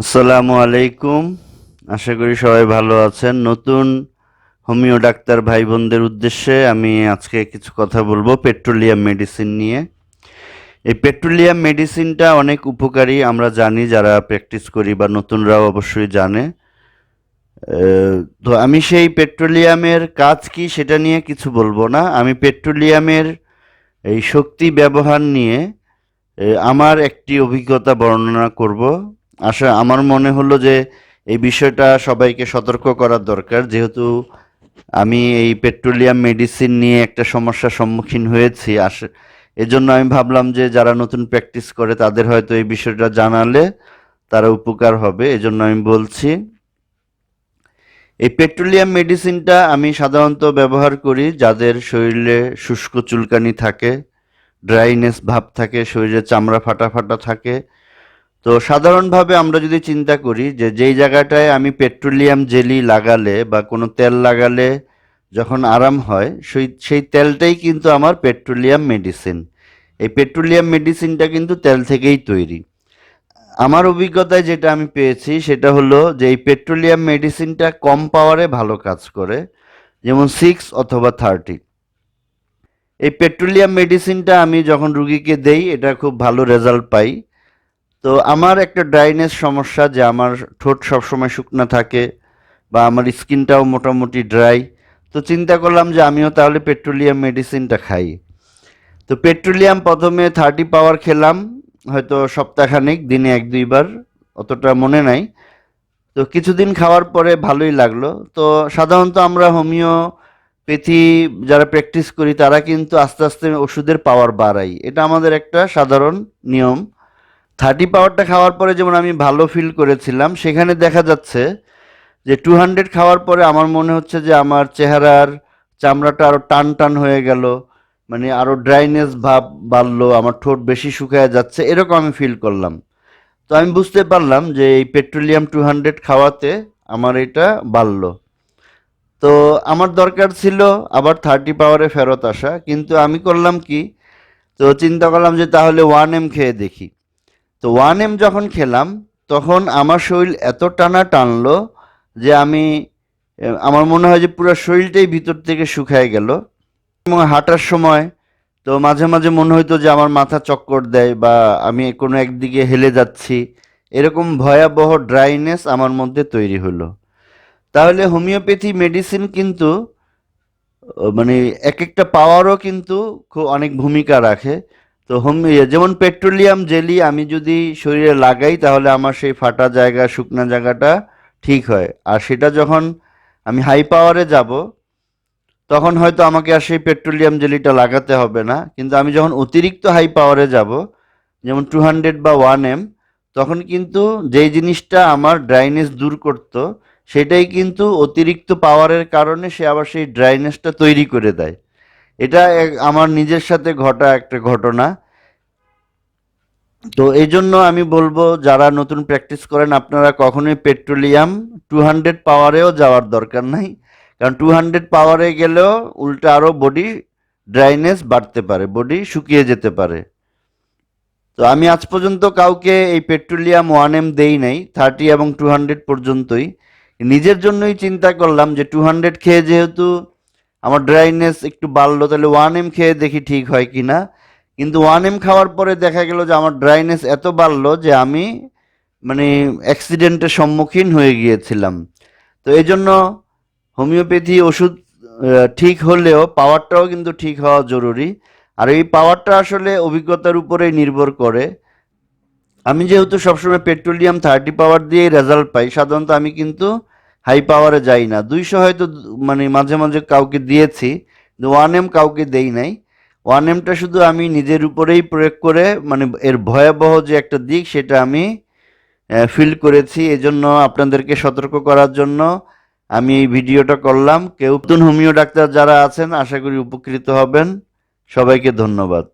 আসসালামু আলাইকুম। আশা করি সবাই ভালো আছেন। নতুন হোমিও ডাক্তার ভাই বোনদের উদ্দেশ্যে আমি আজকে কিছু কথা বলব পেট্রোলিয়াম মেডিসিন নিয়ে। এই পেট্রোলিয়াম মেডিসিনটা অনেক উপকারী, আমরা জানি, যারা প্র্যাকটিস করি বা নতুনরাও অবশ্যই জানে। তো আমি সেই পেট্রোলিয়ামের কাজ কি সেটা নিয়ে কিছু বলব না। আমি পেট্রোলিয়ামের এই শক্তি ব্যবহার নিয়ে আমার একটি অভিজ্ঞতা বর্ণনা করব। আশা, আমার মনে হলো যে এই বিষয়টা সবাইকে সতর্ক করার দরকার। যেহেতু আমি এই পেট্রোলিয়াম মেডিসিন নিয়ে একটা সমস্যার সম্মুখীন হয়েছি আস এজন্য আমি ভাবলাম যে যারা নতুন প্র্যাকটিস করে তাদের হয়তো এই বিষয়টা জানালে তারা উপকার হবে, এজন্য আমি বলছি। এই পেট্রোলিয়াম মেডিসিনটা আমি সাধারণত ব্যবহার করি যাদের শরীরে শুষ্ক চুলকানি থাকে, ড্রাইনেস ভাব থাকে, শরীরে চামড়া ফাটা ফাটা থাকে তো সাধারণভাবে আমরা যদি চিন্তা করি যে যেই জায়গাটায় আমি পেট্রোলিয়াম জেলি লাগালে বা কোনো তেল লাগালে যখন আরাম হয়, সেই সেই তেলটাই কিন্তু আমার পেট্রোলিয়াম মেডিসিন। এই পেট্রোলিয়াম মেডিসিনটা কিন্তু তেল থেকেই তৈরি। আমার অভিজ্ঞতায় যেটা আমি পেয়েছি সেটা হলো যে এই পেট্রোলিয়াম মেডিসিনটা কম পাওয়ারে ভালো কাজ করে, যেমন সিক্স অথবা থার্টি। এই পেট্রোলিয়াম মেডিসিনটা আমি যখন রুগীকে দেই, এটা খুব ভালো রেজাল্ট পাই। তো আমার একটা ড্রাইনেস সমস্যা যে আমার ঠোঁট সবসময় শুকনো থাকে বা আমার স্কিনটাও মোটামুটি ড্রাই। তো চিন্তা করলাম যে আমিও তাহলে পেট্রোলিয়াম মেডিসিনটা খাই। তো পেট্রোলিয়াম প্রথমে থার্টি পাওয়ার খেলাম, হয়তো সপ্তাহখানেক, দিনে এক দুইবার, অতটা মনে নাই। তো কিছুদিন খাওয়ার পরে ভালোই লাগল। তো সাধারণত আমরা হোমিওপ্যাথি যারা প্র্যাকটিস করি, তারা কিন্তু আস্তে আস্তে ওষুধের পাওয়ার বাড়াই এটা আমাদের একটা সাধারণ নিয়ম। থার্টি পাওয়ারটা খাওয়ার পরে যেমন আমি ভালো ফিল করেছিলাম, সেখানে দেখা যাচ্ছে যে টু হান্ড্রেড খাওয়ার পরে আমার মনে হচ্ছে যে আমার চেহারার চামড়াটা আরও টান টান হয়ে গেল মানে আরও ড্রাইনেস ভাব বাড়লো, আমার ঠোঁট বেশি শুকায় যাচ্ছে, এরকম আমি ফিল করলাম। তো আমি বুঝতে পারলাম যে এই পেট্রোলিয়াম টু হান্ড্রেড খাওয়াতে আমার এটা বাড়লো। তো আমার দরকার ছিল আবার থার্টি পাওয়ারে ফেরত আসা, কিন্তু আমি করলাম কি? তো চিন্তা করলাম যে তাহলে ওয়ান এম খেয়ে দেখি। তো ওয়ান এম যখন খেলাম, তখন আমার শরীর এত টানা টানলো যে আমি আমার মনে হয় যে পুরো শরীরটাই ভিতর থেকে শুকায় গেল। এবং হাঁটার সময় তো মাঝে মাঝে মনে হতো যে আমার মাথা চক্কর দেয় বা আমি কোনো একদিকে হেলে যাচ্ছি। এরকম ভয়াবহ ড্রাইনেস আমার মধ্যে তৈরি হলো। তাহলে হোমিওপ্যাথি মেডিসিন কিন্তু মানে এক একটা পাওয়ারও কিন্তু খুব অনেক ভূমিকা রাখে। তো হোম যেমন পেট্রোলিয়াম, জেলি আমি যদি শরীরে লাগাই, তাহলে আমার সেই ফাটা জায়গা, শুকনা জায়গাটা ঠিক হয়। আর সেটা যখন আমি হাই পাওয়ারে যাব, তখন হয়তো আমাকে আর সেই পেট্রোলিয়াম, জেলিটা লাগাতে হবে না। কিন্তু আমি যখন অতিরিক্ত হাই পাওয়ারে যাব, যেমন টু হান্ড্রেড বা ওয়ান এম তখন কিন্তু যেই জিনিসটা আমার ড্রাইনেস দূর করতো, সেটাই কিন্তু অতিরিক্ত পাওয়ারের কারণে সে আবার সেই ড্রাইনেসটা তৈরি করে দেয়। এটা আমার নিজের সাথে ঘটা একটা ঘটনা। তো এই জন্য আমি বলব, যারা নতুন প্র্যাকটিস করেন, আপনারা কখনোই পেট্রোলিয়াম টু হান্ড্রেড পাওয়ারেও যাওয়ার দরকার নাই। কারণ টু হান্ড্রেড পাওয়ারে গেলেও উল্টা আরও বডি ড্রাইনেস বাড়তে পারে বডি শুকিয়ে যেতে পারে। তো আমি আজ পর্যন্ত কাউকে এই পেট্রোলিয়াম ওয়ান এম দেই নাই থার্টি এবং টু হান্ড্রেড পর্যন্তই। নিজের জন্যই চিন্তা করলাম যে টু হান্ড্রেড খেয়ে যেহেতু আমার ড্রাইনেস একটু বাড়লো, তাহলে ওয়ান এম খেয়ে দেখি ঠিক হয় কি না কিন্তু ওয়ান এম খাওয়ার পরে দেখা গেল যে আমার ড্রাইনেস এত বাড়লো যে আমি মানে অ্যাক্সিডেন্টের সম্মুখীন হয়ে গিয়েছিলাম। তো এই জন্য হোমিওপ্যাথি ওষুধ ঠিক হলেও পাওয়ারটাও কিন্তু ঠিক হওয়া জরুরি। আর এই পাওয়ারটা আসলে অভিজ্ঞতার উপরেই নির্ভর করে। আমি যেহেতু সবসময় পেট্রোলিয়াম থার্টি পাওয়ার দিয়েই রেজাল্ট পাই, সাধারণত আমি কিন্তু হাই পাওয়ারে যাই না। দুইশো হয়তো মানে মাঝে মাঝে কাউকে দিয়েছি ওয়ান এম কাউকে দেই নাই। ওয়ান এমটা শুধু আমি নিজের উপরেই প্রয়োগ করে মানে এর ভয়াবহ যে একটা দিক, সেটা আমি ফিল করেছি। এজন্য আপনাদেরকে সতর্ক করার জন্য আমি এই ভিডিওটা করলাম। কেউ নতুন হোমিও ডাক্তার যারা আছেন, আশা করি উপকৃত হবেন। সবাইকে ধন্যবাদ।